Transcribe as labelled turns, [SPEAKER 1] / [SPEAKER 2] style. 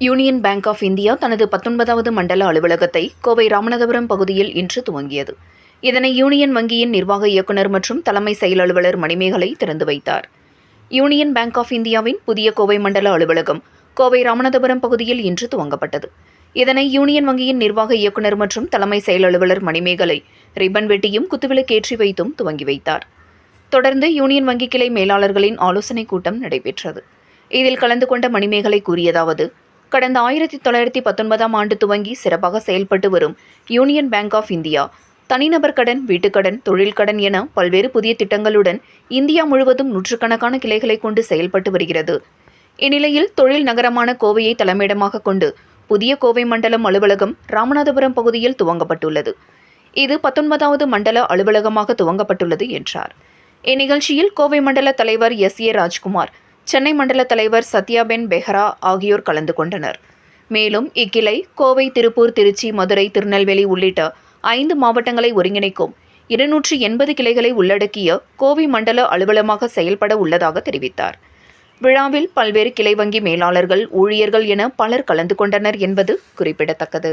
[SPEAKER 1] Union bank of India தனது பத்தொன்பதாவது மண்டல அலுவலகத்தை கோவை ராமநாதபுரம் பகுதியில் இன்று துவங்கியது. இதனை யூனியன் வங்கியின் நிர்வாக இயக்குநர் மற்றும் தலைமை செயல் அலுவலர் மணிமேகலை திறந்து வைத்தார். யூனியன் பேங்க் ஆஃப் இந்தியாவின் புதிய கோவை மண்டல அலுவலகம் கோவை ராமநாதபுரம் பகுதியில் இன்று துவங்கப்பட்டது. இதனை யூனியன் வங்கியின் நிர்வாக இயக்குநர் மற்றும் தலைமை செயல் அலுவலர் மணிமேகலை ரிப்பன் வெட்டியும் குத்துவிளக்கேற்றி வைத்தும் துவங்கி வைத்தார். தொடர்ந்து யூனியன் வங்கி கிளை மேலாளர்களின் ஆலோசனைக் கூட்டம் நடைபெற்றது. இதில் கலந்து கொண்ட மணிமேகலை கூறியதாவது கடந்த ஆயிரத்தி தொள்ளாயிரத்தி பத்தொன்பதாம் ஆண்டு துவங்கி சிறப்பாக செயல்பட்டு வரும் யூனியன் பேங்க் ஆஃப் இந்தியா தனிநபர் கடன் வீட்டுக்கடன் தொழில் கடன் என பல்வேறு புதிய திட்டங்களுடன் இந்தியா முழுவதும் நூற்றுக்கணக்கான கிளைகளை கொண்டு செயல்பட்டு வருகிறது. இந்நிலையில் தொழில் நகரமான கோவையை தலைமையிடமாக கொண்டு புதிய கோவை மண்டலம் அலுவலகம் ராமநாதபுரம் பகுதியில் துவங்கப்பட்டுள்ளது. இது பத்தொன்பதாவது மண்டல அலுவலகமாக துவங்கப்பட்டுள்ளது என்றார். இந்நிகழ்ச்சியில் கோவை மண்டல தலைவர் எஸ் ஏ ராஜ்குமார் சென்னை மண்டல தலைவர் சத்யாபென் பெஹ்ரா ஆகியோர் கலந்து கொண்டனர். மேலும் இக்கிளை கோவை திருப்பூர் திருச்சி மதுரை திருநெல்வேலி உள்ளிட்ட ஐந்து மாவட்டங்களை ஒருங்கிணைக்கும் இருநூற்றி எண்பது கிளைகளை உள்ளடக்கிய கோவை மண்டல அலுவலமாக செயல்பட உள்ளதாக தெரிவித்தார். விழாவில் பல்வேறு கிளை வங்கி மேலாளர்கள் ஊழியர்கள் என பலர் கலந்து கொண்டனர் என்பது குறிப்பிடத்தக்கது.